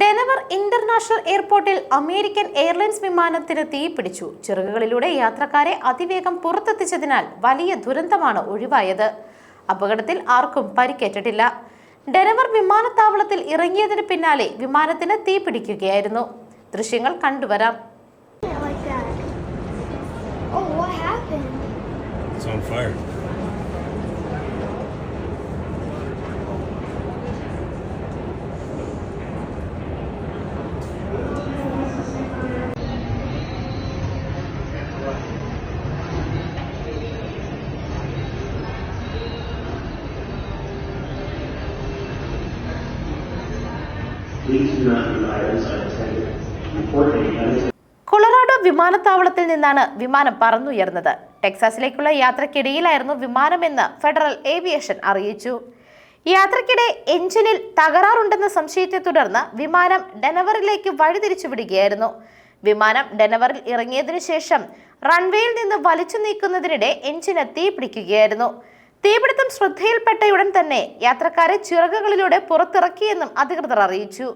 ഡെനവർ international എയർപോർട്ടിൽ American Airlines വിമാനത്തിന് തീപിടിച്ചു ചിറകുകളിലൂടെ യാത്രക്കാരെ അതിവേഗം പുറത്തെത്തിച്ചതിനാൽ വലിയ ദുരന്തമാണ് ഒഴിവായത് അപകടത്തിൽ ആർക്കും പരിക്കേറ്റിട്ടില്ല ഡെനവർ വിമാനത്താവളത്തിൽ ഇറങ്ങിയതിന് പിന്നാലെ വിമാനത്തിന് തീപിടിക്കുകയായിരുന്നു ദൃശ്യങ്ങൾ കണ്ടുവരാം. Oh? It's on fire. Colorado വിമാനത്താവളത്തിൽ നിന്നാണ് വിമാനം പറന്നുയർന്നത്. ടെക്സാസിലേക്കുള്ള യാത്രക്കിടയിലായിരുന്നു വിമാനമെന്ന് ഫെഡറൽ ഏവിയേഷൻ അറിയിച്ചു. യാത്രക്കിടെ എഞ്ചിനിൽ തകരാറുണ്ടെന്ന സംശയത്തെ തുടർന്ന് വിമാനം ഡെനവറിലേക്ക് വഴിതിരിച്ചുവിടുകയായിരുന്നു. വിമാനം ഡെനവറിൽ ഇറങ്ങിയതിനു ശേഷം റൺവേയിൽ നിന്ന് വലിച്ചു നീക്കുന്നതിനിടെ എഞ്ചിന് തീപിടിക്കുകയായിരുന്നു. തീപിടുത്തം ശ്രദ്ധയിൽപ്പെട്ടയുടൻ തന്നെ യാത്രക്കാരെ ചിറകുകളിലൂടെ പുറത്തിറക്കിയെന്നും അധികൃതർ അറിയിച്ചു.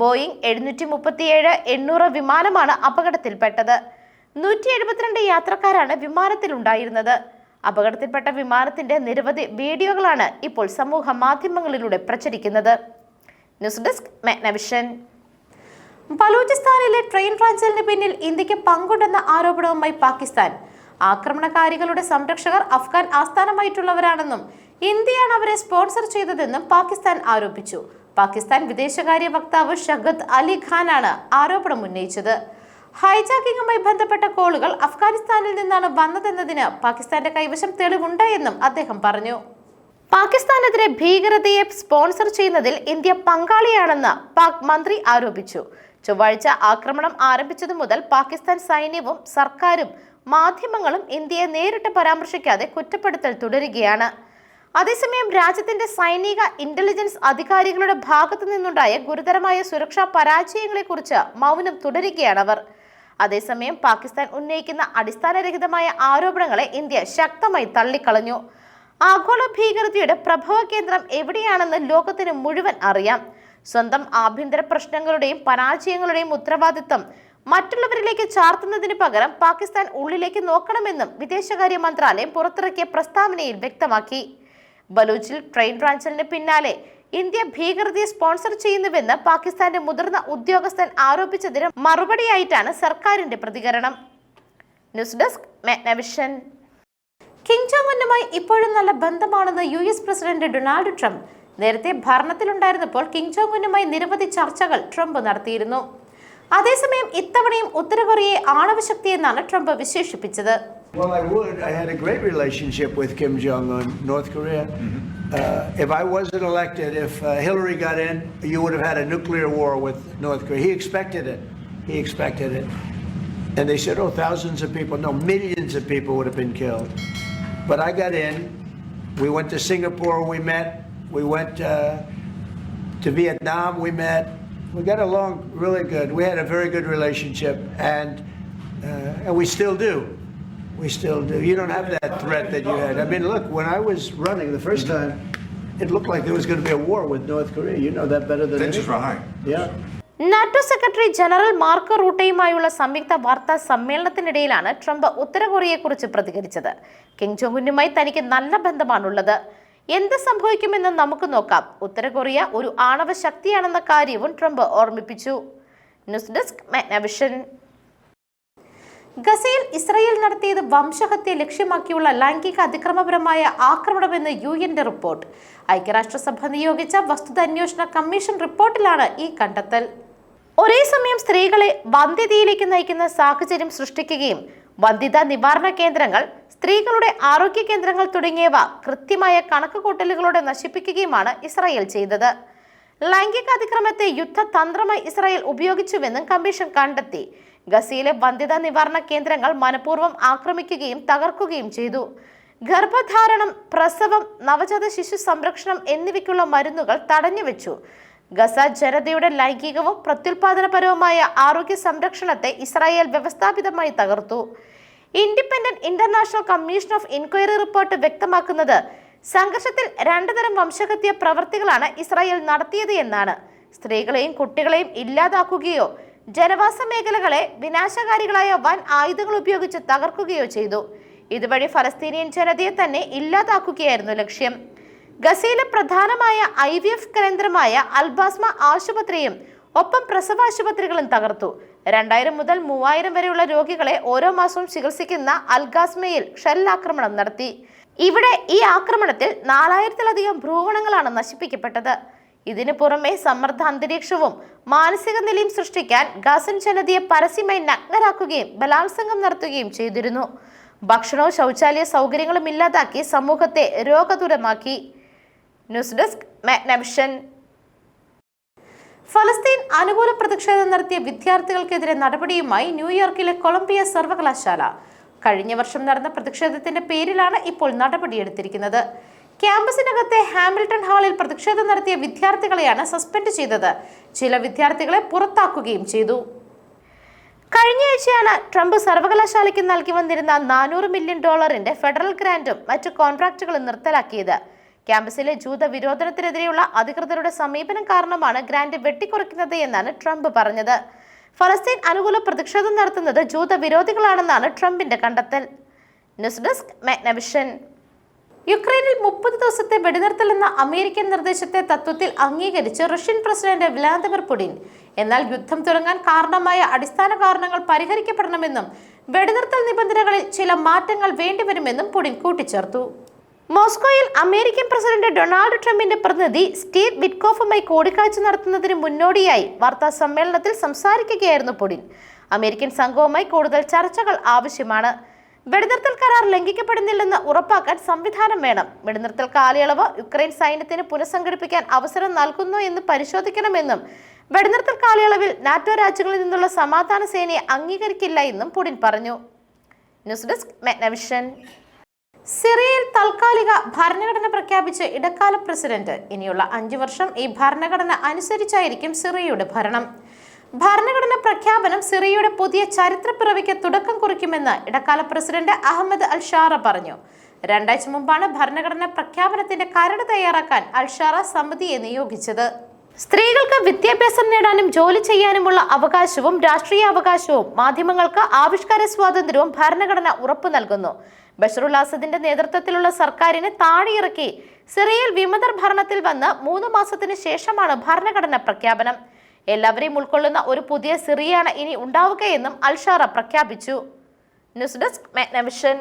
ബോയിംഗ് എഴുന്നൂറ്റി മുപ്പത്തിയേഴ് എണ്ണൂറ് വിമാനമാണ് അപകടത്തിൽപ്പെട്ടത്. നൂറ്റി എഴുപത്തിരണ്ട് യാത്രക്കാരാണ് വിമാനത്തിലുണ്ടായിരുന്നത്. അപകടത്തിൽപ്പെട്ട വിമാനത്തിന്റെ നിരവധി വീഡിയോകളാണ് ഇപ്പോൾ സമൂഹ മാധ്യമങ്ങളിലൂടെ പ്രചരിക്കുന്നത്. News desk മെഗ്നവിഷൻ. ബലൂചിസ്ഥാനിലെ ട്രെയിൻ റാഞ്ചലിന് പിന്നിൽ ഇന്ത്യയ്ക്ക് പങ്കുണ്ടെന്ന ആരോപണവുമായി പാകിസ്ഥാൻ ആക്രമണകാരികളുടെ സംരക്ഷകർ അഫ്ഗാൻ ആസ്ഥാനമായിട്ടുള്ളവരാണെന്നും ഇന്ത്യയാണ് അവരെ സ്പോൺസർ ചെയ്തതെന്നും പാകിസ്ഥാൻ ആരോപിച്ചു. പാകിസ്ഥാൻ വിദേശകാര്യ വക്താവ് ഷഗത് അലി ഖാനാണ് ആരോപണം ഉന്നയിച്ചത്. ഹൈജാക്കിങ്ങുമായി ബന്ധപ്പെട്ട കോളുകൾ അഫ്ഗാനിസ്ഥാനിൽ നിന്നാണ് വന്നതെന്നതിന് പാകിസ്ഥാന്റെ കൈവശം തെളിവുണ്ട് എന്നും അദ്ദേഹം പറഞ്ഞു. പാകിസ്ഥാനെതിരെ ഭീകരതയെ സ്പോൺസർ ചെയ്യുന്നതിൽ ഇന്ത്യ പങ്കാളിയാണെന്ന് പാക് മന്ത്രി ആരോപിച്ചു. ചൊവ്വാഴ്ച ആക്രമണം ആരംഭിച്ചതു മുതൽ പാകിസ്ഥാൻ സൈന്യവും സർക്കാരും മാധ്യമങ്ങളും ഇന്ത്യയെ നേരിട്ട് പരാമർശിക്കാതെ കുറ്റപ്പെടുത്തൽ തുടരുകയാണ്. അതേസമയം രാജ്യത്തിന്റെ സൈനിക ഇന്റലിജൻസ് അധികാരികളുടെ ഭാഗത്തു നിന്നുണ്ടായ ഗുരുതരമായ സുരക്ഷാ പരാജയങ്ങളെക്കുറിച്ച് മൗനം തുടരുകയാണ് അവർ. അതേസമയം പാകിസ്ഥാൻ ഉന്നയിക്കുന്ന അടിസ്ഥാനരഹിതമായ ആരോപണങ്ങളെ ഇന്ത്യ ശക്തമായി തള്ളിക്കളഞ്ഞു. ആഗോള ഭീകരതയുടെ പ്രഭവ കേന്ദ്രം എവിടെയാണെന്ന് ലോകത്തിന് മുഴുവൻ അറിയാം. സ്വന്തം ആഭ്യന്തര പ്രശ്നങ്ങളുടെയും പരാജയങ്ങളുടെയും ഉത്തരവാദിത്തം മറ്റുള്ളവരിലേക്ക് ചാർത്തുന്നതിന് പകരം പാകിസ്ഥാൻ ഉള്ളിലേക്ക് നോക്കണമെന്നും വിദേശകാര്യ മന്ത്രാലയം പുറത്തിറക്കിയ പ്രസ്താവനയിൽ വ്യക്തമാക്കി. ബലൂച്ചിൽ ട്രെയിൻ റാഞ്ചലിന് പിന്നാലെ ഇന്ത്യ ഭീകരതയെ സ്പോൺസർ ചെയ്യുന്നുവെന്ന് പാകിസ്ഥാന്റെ മുതിർന്ന ഉദ്യോഗസ്ഥൻ ആരോപിച്ചതിന് മറുപടിയായിട്ടാണ് സർക്കാരിന്റെ പ്രതികരണം. News desk Magna Vision. Kim Jong ഉന്നുമായി ഇപ്പോഴും നല്ല ബന്ധമാണെന്ന് U S president Donald Trump നേരത്തെ ഭരണത്തിലുണ്ടായിരുന്നപ്പോൾ കിങ് ജോങ് ഉന്നുമായി നിരവധി ചർച്ചകൾ ട്രംപ് നടത്തിയിരുന്നു. അതേസമയം ഇത്തവണയും ഉത്തര കൊറിയയെ ആണവശക്തി എന്നാണ് ട്രംപ് വിശേഷിപ്പിച്ചത് Well, I would. I had a great relationship with Kim Jong Un, North Korea. Uh, if I wasn't elected, if uh, Hillary got in, you would have had a nuclear war with North Korea. He expected it. He expected it. And they said, oh, thousands of people. No, millions of people would have been killed. But I got in. We went to Singapore, we met. We went uh, to Vietnam, we met. We got along really good. We had a very good relationship, and uh, and we still do. We still do. You don't have that threat that you had. I mean, look, when I was running the first time, it looked like there was going to be a war with North Korea. You know that better than That's anyone. right. Yeah. NATO secretary general Mark റൂട്ടയുമായുള്ള സംയുക്ത വാർത്താ സമ്മേളനത്തിനിടയിലാണ് Trump ഉത്തര കൊറിയയെക്കുറിച്ച് പ്രതികരിച്ചത് king ജോങ്ങുനുമായി തനിക്ക് നല്ല ബന്ധമാണുള്ളത് എന്ത് സംഭവിക്കുമെന്ന് നമുക്ക് നോക്കാം. ഉത്തര Korea ഒരു ആണവ ശക്തിയാണെന്ന കാര്യവും ട്രംപ് ഓർമ്മിപ്പിച്ചു. ന്യൂസ് ഡെസ്ക് മാഗ്നവിഷൻ ഗസയിൽ ഇസ്രയേൽ നടത്തിയത് വംശഹത്യ ലക്ഷ്യമാക്കിയുള്ള ലൈംഗിക അതിക്രമപരമായ ആക്രമണമെന്ന് യു എന്റെ റിപ്പോർട്ട്. ഐക്യരാഷ്ട്രസഭ നിയോഗിച്ച വസ്തുത അന്വേഷണ കമ്മീഷൻ റിപ്പോർട്ടിലാണ് ഈ കണ്ടെത്തൽ. ഒരേ സമയം സ്ത്രീകളെ വന്ധ്യതയിലേക്ക് നയിക്കുന്ന സാഹചര്യം സൃഷ്ടിക്കുകയും വന്ധ്യതാ നിവാരണ കേന്ദ്രങ്ങൾ സ്ത്രീകളുടെ ആരോഗ്യ കേന്ദ്രങ്ങൾ തുടങ്ങിയവ കൃത്യമായ കണക്കുകൂട്ടലുകളോടെ നശിപ്പിക്കുകയുമാണ് ഇസ്രായേൽ ചെയ്തത്. ലൈംഗിക അതിക്രമത്തെ യുദ്ധതന്ത്രമായി ഇസ്രായേൽ ഉപയോഗിച്ചുവെന്നും കമ്മീഷൻ കണ്ടെത്തി. ഗസയിലെ വന്ധ്യതാ നിവാരണ കേന്ദ്രങ്ങൾ മനഃപൂർവം ആക്രമിക്കുകയും തകർക്കുകയും ചെയ്തു. ഗർഭധാരണം പ്രസവം നവജാത ശിശു സംരക്ഷണം എന്നിവയ്ക്കുള്ള മരുന്നുകൾ തടഞ്ഞുവെച്ചു. ഗസ ജനതയുടെ ലൈംഗികവും പ്രത്യുൽപാദനപരവുമായ ആരോഗ്യ സംരക്ഷണത്തെ ഇസ്രായേൽ വ്യവസ്ഥാപിതമായി തകർത്തു. Independent international commission of inquiry report വ്യക്തമാക്കുന്നത് സംഘർഷത്തിൽ രണ്ടുതരം വംശഹത്യ പ്രവർത്തികളാണ് ഇസ്രായേൽ നടത്തിയത് എന്നാണ്. സ്ത്രീകളെയും കുട്ടികളെയും ഇല്ലാതാക്കുകയോ ജനവാസ മേഖലകളെ വിനാശകാരികളായ വൻ ആയുധങ്ങൾ ഉപയോഗിച്ച് തകർക്കുകയോ ചെയ്തു. ഇതുവഴി ഫലസ്തീനിയൻ ജനതയെ തന്നെ ഇല്ലാതാക്കുകയായിരുന്നു ലക്ഷ്യം. ഗസയിലെ പ്രധാനമായ ഐ വി എഫ് കേന്ദ്രമായ അൽബാസ്മ ആശുപത്രിയും ഒപ്പം പ്രസവാശുപത്രികളും തകർത്തു. രണ്ടായിരം മുതൽ മൂവായിരം വരെയുള്ള രോഗികളെ ഓരോ മാസവും ചികിത്സിക്കുന്ന അൽഗാസ്മയിൽ ഷെല്ലാക്രമണം നടത്തി. ഇവിടെ ഈ ആക്രമണത്തിൽ നാലായിരത്തിലധികം ഭ്രൂവണങ്ങളാണ് നശിപ്പിക്കപ്പെട്ടത്. ഇതിനു പുറമെ സമ്മർദ്ദ അന്തരീക്ഷവും മാനസിക നിലയും സൃഷ്ടിക്കാൻ ഗസൻ ജനതയെ പരസ്യമായി നഗ്നരാക്കുകയും ബലാത്സംഗം നടത്തുകയും ചെയ്തിരുന്നു. ഭക്ഷണവും ശൗചാലയ സൗകര്യങ്ങളും ഇല്ലാതാക്കി സമൂഹത്തെ രോഗദൂരമാക്കി. News desk Magnavision. ഫലസ്തീൻ അനുകൂല പ്രതിഷേധം നടത്തിയ വിദ്യാർത്ഥികൾക്കെതിരെ നടപടിയുമായി ന്യൂയോർക്കിലെ കൊളംബിയ സർവകലാശാല. കഴിഞ്ഞ വർഷം നടന്ന പ്രതിഷേധത്തിന്റെ പേരിലാണ് ഇപ്പോൾ നടപടിയെടുത്തിരിക്കുന്നത്. ക്യാമ്പസിനകത്തെ ഹാമിൽട്ടൺ ഹാളിൽ പ്രതിഷേധം നടത്തിയ വിദ്യാർത്ഥികളെയാണ് സസ്പെൻഡ് ചെയ്തത്. ചില വിദ്യാർത്ഥികളെ പുറത്താക്കുകയും ചെയ്തു. കഴിഞ്ഞയാഴ്ചയാണ് ട്രംപ് സർവകലാശാലയ്ക്ക് നൽകി വന്നിരുന്ന നാനൂറ് മില്യൺ ഡോളറിന്റെ ഫെഡറൽ ഗ്രാന്റും മറ്റു കോൺട്രാക്റ്റുകളും നിർത്തലാക്കിയത്. ക്യാമ്പസിലെ ജൂത വിരോധനത്തിനെതിരെയുള്ള അധികൃതരുടെ സമീപനം കാരണമാണ് ഗ്രാന്റ് വെട്ടിക്കുറയ്ക്കുന്നത് എന്നാണ് ട്രംപ് പറഞ്ഞത്. ഫലസ്തീൻ അനുകൂല പ്രതിഷേധം നടത്തുന്നത് ജൂത വിരോധികളാണെന്നാണ് ട്രംപിന്റെ കണ്ടെത്തൽ. News desk Magna Vision. യുക്രൈനിൽ മുപ്പത് ദിവസത്തെ വെടിനിർത്തൽ എന്ന അമേരിക്കൻ നിർദ്ദേശത്തെ തത്വത്തിൽ അംഗീകരിച്ച് റഷ്യൻ പ്രസിഡന്റ് വ്ലാദിമിർ പുടിൻ. എന്നാൽ യുദ്ധം തുടങ്ങാൻ കാരണമായ അടിസ്ഥാന കാരണങ്ങൾ പരിഹരിക്കപ്പെടണമെന്നും വെടിനിർത്തൽ നിബന്ധനകളിൽ ചില മാറ്റങ്ങൾ വേണ്ടിവരുമെന്നും പുടിൻ കൂട്ടിച്ചേർത്തു. മോസ്കോയിൽ അമേരിക്കൻ പ്രസിഡന്റ് ഡൊണാൾഡ് ട്രംപിന്റെ പ്രതിനിധി സ്റ്റീവ് വിറ്റ്കോഫുമായി കൂടിക്കാഴ്ച നടത്തുന്നതിന് മുന്നോടിയായി വാർത്താ സമ്മേളനത്തിൽ സംസാരിക്കുകയായിരുന്നു പുടിൻ. അമേരിക്കൻ സംഘവുമായി കൂടുതൽ ചർച്ചകൾ ആവശ്യമാണ്. വെടിനിർത്തൽ കരാർ ലംഘിക്കപ്പെടുന്നില്ലെന്ന് ഉറപ്പാക്കാൻ സംവിധാനം വേണം. വെടിനിർത്തൽ കാലയളവ് യുക്രൈൻ സൈന്യത്തിന് പുനഃസംഘടിപ്പിക്കാൻ അവസരം നൽകുന്നു എന്ന് പരിശോധിക്കണമെന്നും വെടിനിർത്തൽ കാലയളവിൽ നാറ്റോ രാജ്യങ്ങളിൽ നിന്നുള്ള സമാധാന സേനയെ അംഗീകരിക്കില്ല എന്നും പുടിൻ പറഞ്ഞു. News desk Magna Vision. സിറിയയിൽ താൽക്കാലിക ഭരണഘടന പ്രഖ്യാപിച്ച് ഇടക്കാല പ്രസിഡന്റ്. ഇനിയുള്ള അഞ്ചു വർഷം ഈ ഭരണഘടന അനുസരിച്ചായിരിക്കും സിറിയയുടെ ഭരണം. ഭരണഘടന പ്രഖ്യാപനം സിറിയയുടെ പുതിയ ചരിത്രപ്പിറവിക്ക് തുടക്കം കുറിക്കുമെന്ന് ഇടക്കാല പ്രസിഡന്റ് അഹമ്മദ് അൽ ഷാറ പറഞ്ഞു. രണ്ടാഴ്ച മുമ്പാണ് ഭരണഘടന പ്രഖ്യാപനത്തിന്റെ കരട് തയ്യാറാക്കാൻ അൽ ഷാറ സമിതിയെ നിയോഗിച്ചത്. സ്ത്രീകൾക്ക് വിദ്യാഭ്യാസം നേടാനും ജോലി ചെയ്യാനുമുള്ള അവകാശവും രാഷ്ട്രീയ അവകാശവും മാധ്യമങ്ങൾക്ക് ആവിഷ്കാര സ്വാതന്ത്ര്യവും ഭരണഘടന ഉറപ്പു നൽകുന്നു. ബഷറുൽ അസദിന്റെ നേതൃത്വത്തിലുള്ള സർക്കാരിനെ താഴെയിറക്കി സിറിയയിൽ വിമതർ ഭരണത്തിൽ വന്ന് മൂന്ന് മാസത്തിന് ശേഷമാണ് ഭരണഘടന പ്രഖ്യാപനം. എല്ലാവരെയും ഉൾക്കൊള്ളുന്ന ഒരു പുതിയ സിറിയാണ് ഇനി ഉണ്ടാവുകയെന്നും അൽഷാറ പ്രഖ്യാപിച്ചു. News desk Magna Vision.